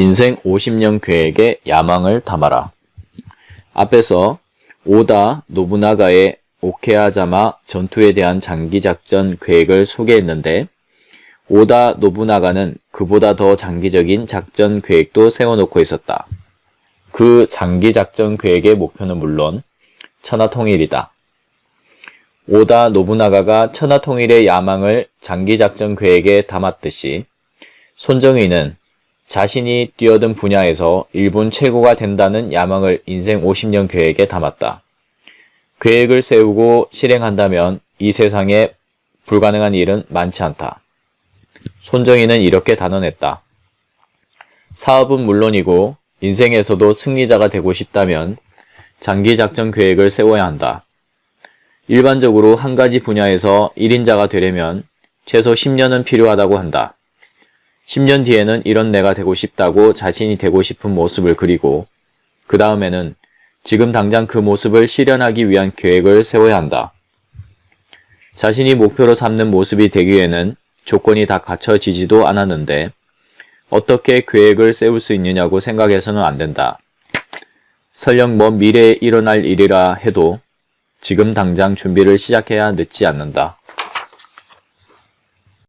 인생 50년 계획에 야망을 담아라. 앞에서 오다 노부나가의 오케아자마 전투에 대한 장기작전 계획을 소개했는데 오다 노부나가는 그보다 더 장기적인 작전 계획도 세워놓고 있었다. 그 장기작전 계획의 목표는 물론 천하통일이다. 오다 노부나가가 천하통일의 야망을 장기작전 계획에 담았듯이 손정의는 자신이 뛰어든 분야에서 일본 최고가 된다는 야망을 인생 50년 계획에 담았다. 계획을 세우고 실행한다면 이 세상에 불가능한 일은 많지 않다. 손정희는 이렇게 단언했다. 사업은 물론이고 인생에서도 승리자가 되고 싶다면 장기 작전 계획을 세워야 한다. 일반적으로 한 가지 분야에서 1인자가 되려면 최소 10년은 필요하다고 한다. 10년 뒤에는 이런 내가 되고 싶다고 자신이 되고 싶은 모습을 그리고 그 다음에는 지금 당장 그 모습을 실현하기 위한 계획을 세워야 한다. 자신이 목표로 삼는 모습이 되기에는 조건이 다 갖춰지지도 않았는데 어떻게 계획을 세울 수 있느냐고 생각해서는 안 된다. 설령 먼 미래에 일어날 일이라 해도 지금 당장 준비를 시작해야 늦지 않는다.